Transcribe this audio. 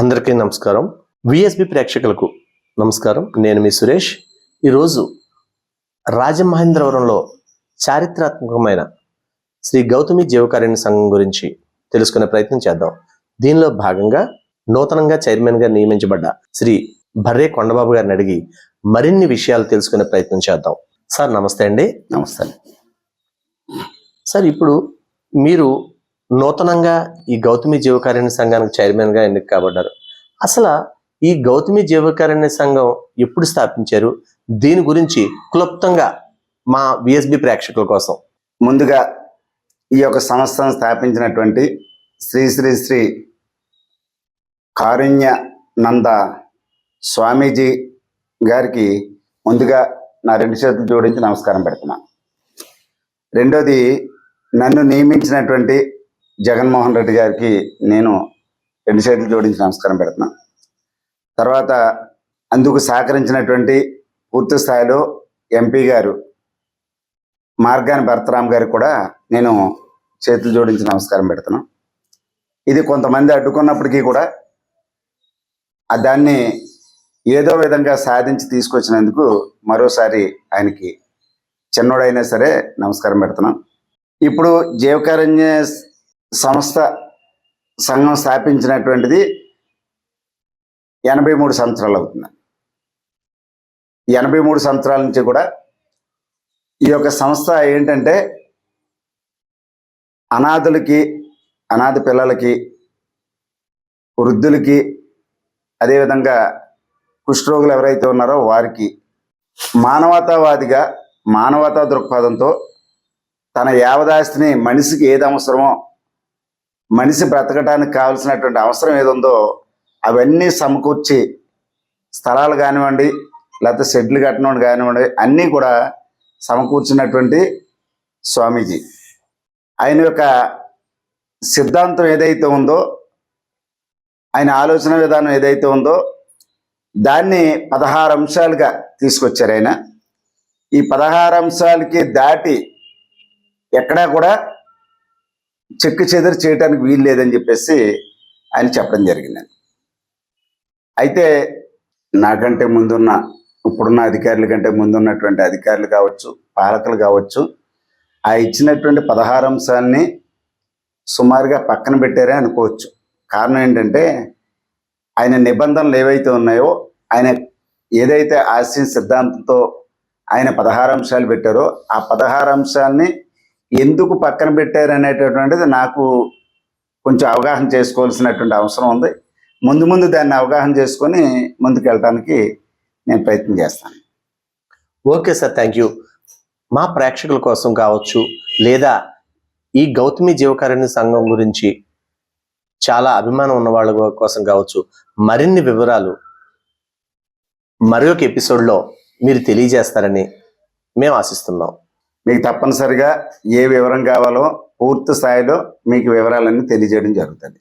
అందరికీ నమస్కారం. విఎస్బి ప్రేక్షకులకు నమస్కారం. నేను మీ సురేష్. ఈరోజు రాజమహేంద్రవరంలో చారిత్రాత్మకమైన శ్రీ గౌతమి జీవకారుణ్య సంఘం గురించి తెలుసుకునే ప్రయత్నం చేద్దాం. దీనిలో భాగంగా నూతనంగా చైర్మన్గా నియమించబడ్డ శ్రీ బర్రే కొండబాబు గారిని అడిగి మరిన్ని విషయాలు తెలుసుకునే ప్రయత్నం చేద్దాం. సార్ నమస్తే అండి. నమస్తే. సార్ ఇప్పుడు మీరు నూతనంగా ఈ గౌతమి జీవకారుణ్య సంఘానికి చైర్మన్గా ఎన్నిక కాబడ్డారు అసలు ఈ గౌతమి జీవకారుణ్య సంఘం ఎప్పుడు స్థాపించారు? దీని గురించి క్లుప్తంగా మా విఎస్బి ప్రేక్షకుల కోసం. ముందుగా ఈ యొక్క సంస్థను స్థాపించినటువంటి శ్రీ శ్రీ శ్రీ కారుణ్య నంద స్వామీజీ గారికి ముందుగా నా రెండు చేతులు జోడించి నమస్కారం పెడుతున్నాను రెండోది నన్ను నియమించినటువంటి జగన్మోహన్ రెడ్డి గారికి నేను రెండు చేతులు జోడించి నమస్కారం పెడుతున్నాను తర్వాత అందుకు సహకరించినటువంటి పూర్తి స్థాయిలో ఎంపీ గారు మార్గాని భరతరామ్ గారికి కూడా నేను చేతులు జోడించి నమస్కారం పెడుతున్నాను ఇది కొంతమంది అడ్డుకున్నప్పటికీ కూడా దాన్ని ఏదో విధంగా సాధించి తీసుకొచ్చినందుకు మరోసారి ఆయనకి చిన్నోడైనా సరే నమస్కారం పెడుతున్నాం. ఇప్పుడు జీవకారణ్య సంస్థ సంఘం స్థాపించినటువంటిది ఎనభై మూడు సంవత్సరాలు అవుతుంది. ఎనభై మూడు సంవత్సరాల నుంచి కూడా ఈ యొక్క సంస్థ ఏంటంటే అనాథులకి అనాథ పిల్లలకి వృద్ధులకి అదేవిధంగా కుష్ఠరోగులు ఎవరైతే ఉన్నారో వారికి మానవతావాదిగా మానవతా దృక్పథంతో తన యావదాస్తిని మనిషికి ఏది అవసరమో మనిషి బ్రతకడానికి కావాల్సినటువంటి అవసరం ఏదుందో అవన్నీ సమకూర్చి స్థలాలు కానివ్వండి లేకపోతే షెడ్లు కట్టడం కానివ్వండి అన్నీ కూడా సమకూర్చినటువంటి స్వామీజీ. ఆయన యొక్క సిద్ధాంతం ఏదైతే ఉందో ఆయన ఆలోచన విధానం ఏదైతే ఉందో దాన్ని పదహారు అంశాలుగా తీసుకొచ్చారు ఆయన. ఈ పదహారు అంశాలకి దాటి ఎక్కడా కూడా చెక్కు చెదరు చేయడానికి వీలు లేదని చెప్పేసి ఆయన చెప్పడం జరిగిందండి అయితే నాకంటే ముందున్న ఇప్పుడున్న అధికారుల కంటే ముందున్నటువంటి అధికారులు కావచ్చు పాలకులు కావచ్చు ఆ ఇచ్చినటువంటి పదహారు అంశాన్ని సుమారుగా పక్కన పెట్టారే అనుకోవచ్చు. కారణం ఏంటంటే ఆయన నిబంధనలు ఏవైతే ఉన్నాయో ఆయన ఏదైతే ఆశయం సిద్ధాంతంతో ఆయన పదహారు అంశాలు పెట్టారో ఆ పదహారు అంశాలని ఎందుకు పక్కన పెట్టారు అనేటటువంటిది నాకు కొంచెం అవగాహన చేసుకోవాల్సినటువంటి అవసరం ఉంది. ముందు ముందు దాన్ని అవగాహన చేసుకొని ముందుకు వెళ్ళడానికి నేను ప్రయత్నం చేస్తాను. Okay sir thank you. మా ప్రేక్షకుల కోసం కావచ్చు లేదా ఈ గౌతమి జీవకారుణ్య సంఘం గురించి చాలా అభిమానం ఉన్న వాళ్ళ కోసం కావచ్చు మరిన్ని వివరాలు మరొక ఎపిసోడ్లో మీరు తెలియజేస్తారని మేము ఆశిస్తున్నాం. మీకు తప్పనిసరిగా ఏ వివరం కావాలో పూర్తి స్థాయిలో మీకు వివరాలన్నీ తెలియజేయడం జరుగుతుంది.